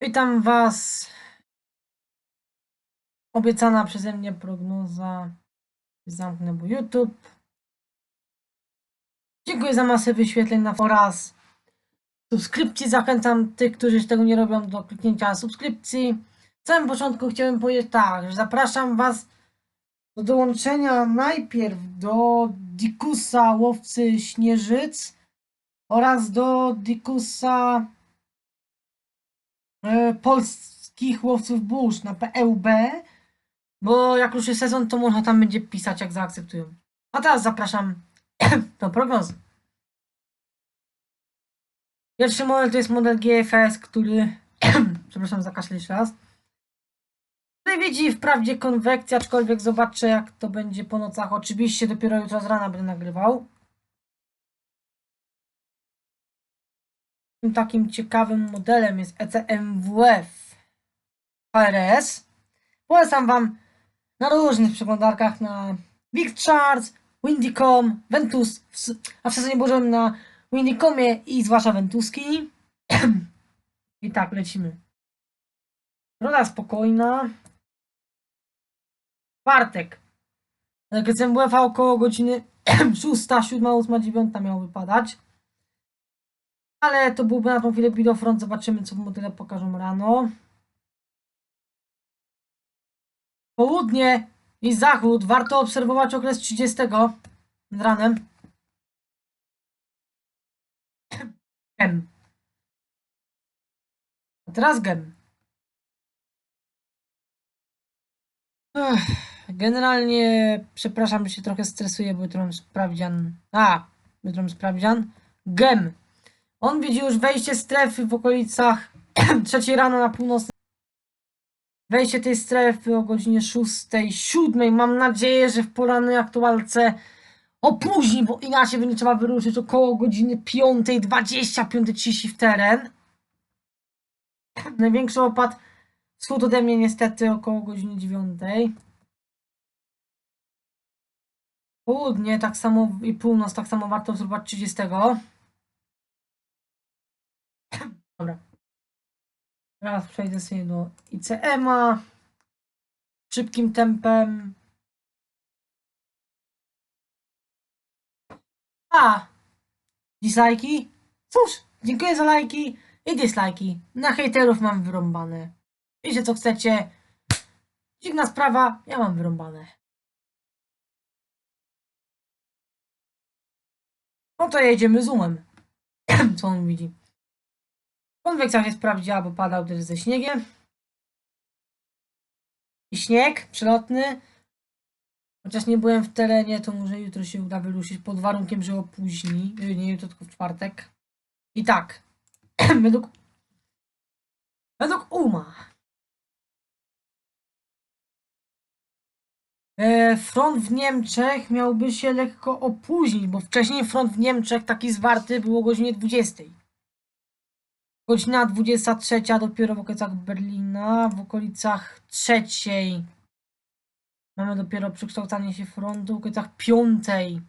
Witam Was. Obiecana przeze mnie prognoza. Zamknę bo YouTube. Dziękuję za masę wyświetleń na oraz subskrypcji. Zachęcam tych, którzy tego nie robią, do kliknięcia subskrypcji. W samym początku chciałem powiedzieć tak, że zapraszam Was do dołączenia najpierw do Dikusa Łowcy Śnieżyc oraz do Dikusa polskich łowców burz na PEUB, bo jak ruszy sezon, to można tam będzie pisać, jak zaakceptują. A teraz zapraszam do prognozy. Pierwszy model to jest model GFS, który, przepraszam za kaszle jeszcze raz, Tutaj widzi wprawdzie konwekcję, aczkolwiek zobaczę jak to będzie po nocach. Oczywiście dopiero jutro z rana będę nagrywał. Takim ciekawym modelem jest ECMWF HRS. Polecam Wam na różnych przeglądarkach na Big Charts, Windycom, Ventus, a w sezonie bożym na Windycomie i zwłaszcza Ventuski. I tak, lecimy. Roda spokojna. Czwartek. GCMWF około godziny 6, 7, 8, 9 miało wypadać. Ale to byłby na tą chwilę bidofront. Zobaczymy, co w modele pokażą rano. Południe i zachód. Warto obserwować okres 30 nad ranem. Gem. A teraz gem. Generalnie, przepraszam, że się trochę stresuję, bo jutro mam sprawdzian. A, jutro mam sprawdzian. Gem. On widzi już wejście strefy w okolicach trzeciej rano na północy. Wejście tej strefy o godzinie 6, 7. Mam nadzieję, że w porannej aktualce opóźni, bo inaczej będzie trzeba wyruszyć około godziny 5.20, 5.30 w teren. Największy opad wschód ode mnie niestety około godziny 9. Południe tak samo i północ tak samo warto obserwować 30. Dobra. Teraz przejdę sobie do ICM-a. Szybkim tempem. A! Dislajki? Cóż, dziękuję za lajki i dislajki. Na hejterów mam wyrąbane. Wiecie co chcecie. Dziwna sprawa, ja mam wyrąbane. No to jedziemy zoomem. Co on widzi? Konwekcja się sprawdziła, bo padał też ze śniegiem. I śnieg przelotny. Chociaż nie byłem w terenie, to może jutro się uda wyruszyć pod warunkiem, że opóźni. Nie jutro, tylko w czwartek. I tak. według według UMA e, front w Niemczech miałby się lekko opóźnić, bo wcześniej front w Niemczech taki zwarty był o godzinie 20. Godzina 23 dopiero w okolicach Berlina, w okolicach trzeciej mamy dopiero przekształcanie się frontu, w okolicach piątej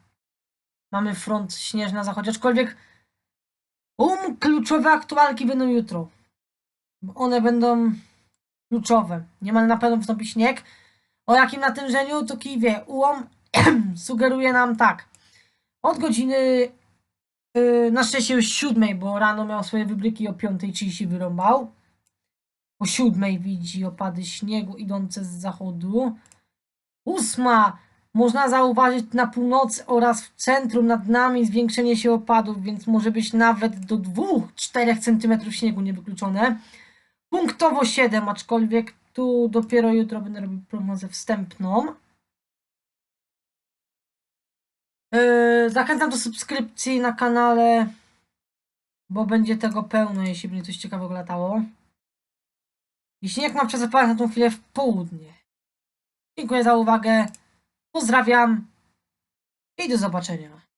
mamy front śnieżny na zachodzie, aczkolwiek um, kluczowe aktualki będą jutro. One będą kluczowe. Niemal na pewno wstąpi śnieg. O jakim natężeniu to kij wie. Ułom sugeruje nam tak. Od godziny yy, na szczęście już siódmej, bo rano miał swoje wybryki o 5.30 wyrąbał. O siódmej widzi opady śniegu idące z zachodu. Ósma można zauważyć na północy oraz w centrum nad nami zwiększenie się opadów, więc może być nawet do 2-4 cm śniegu niewykluczone. Punktowo 7, aczkolwiek tu dopiero jutro będę robił prognozę wstępną. Yy, zachęcam do subskrypcji na kanale, bo będzie tego pełno, jeśli będzie coś ciekawego latało. I śnieg mam przesypać na tą chwilę w południe. Dziękuję za uwagę. Pozdrawiam i do zobaczenia.